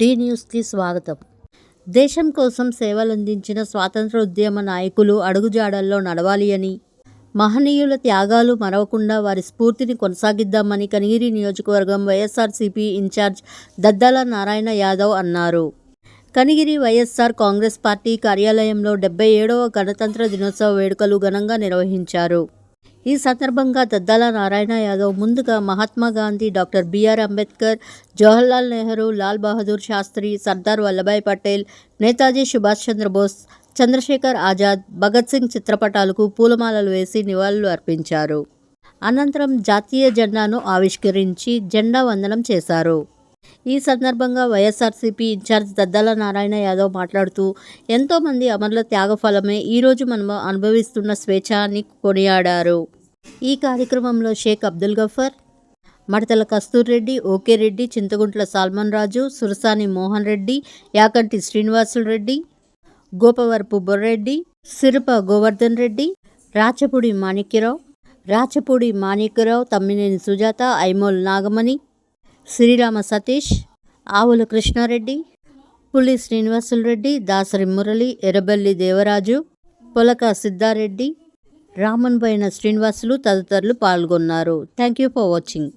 D న్యూస్కి స్వాగతం. దేశం కోసం సేవలందించిన స్వాతంత్ర ఉద్యమ నాయకులు అడుగుజాడల్లో నడవాలి అని మహనీయుల త్యాగాలు మరవకుండా వారి స్ఫూర్తిని కొనసాగిద్దామని కనిగిరి నియోజకవర్గం వైఎస్ఆర్సీపీ ఇన్ఛార్జ్ దద్దాల నారాయణ యాదవ్ అన్నారు. కనిగిరి వైఎస్ఆర్ కాంగ్రెస్ పార్టీ కార్యాలయంలో డెబ్బై ఏడవ గణతంత్ర దినోత్సవ వేడుకలు ఘనంగా నిర్వహించారు. ఈ సందర్భంగా దద్దాల నారాయణ యాదవ్ ముందుగా Mahatma Gandhi doctor B R Ambedkar Jawaharlal Nehru Lal Bahadur Shastri Sardar Vallabhbhai Patel Netaji Subhash Chandra Bose Chandrashekhar Azad Bhagat Singh చిత్రపటాలకు పూలమాలలు వేసి నివాళులు అర్పించారు. అనంతరం జాతీయ జెండాను ఆవిష్కరించి జెండా వందనం చేశారు. ఈ సందర్భంగా వైఎస్ఆర్సీపీ ఇన్ఛార్జ్ దద్దాల నారాయణ యాదవ్ మాట్లాడుతూ ఎంతోమంది అమరుల త్యాగఫలమే ఈరోజు మనం అనుభవిస్తున్న స్వేచ్ఛ అని కొనియాడారు. ఈ కార్యక్రమంలో షేక్ అబ్దుల్ గఫర్ మడతల కస్తూర్ రెడ్డి ఓకే రెడ్డి చింతగుంట్ల సాల్మన్ రాజు సురసాని మోహన్ రెడ్డి యాకంటి శ్రీనివాసులు రెడ్డి గోపవరపు బొర్రెడ్డి సిరుప గోవర్ధన్ రెడ్డి రాచపూడి మాణిక్యరావు రాచపూడి మాణిక్యరావు తమ్మినేని సుజాత ఐమోల్ నాగమణి శ్రీరామ సతీష్ ఆవుల కృష్ణారెడ్డి పులి శ్రీనివాసులు రెడ్డి దాసరి మురళి ఎర్రబెల్లి దేవరాజు పొలక సిద్ధారెడ్డి రామన్ బైన శ్రీనివాసులు తదితరులు పాల్గొన్నారు. Thank you for watching.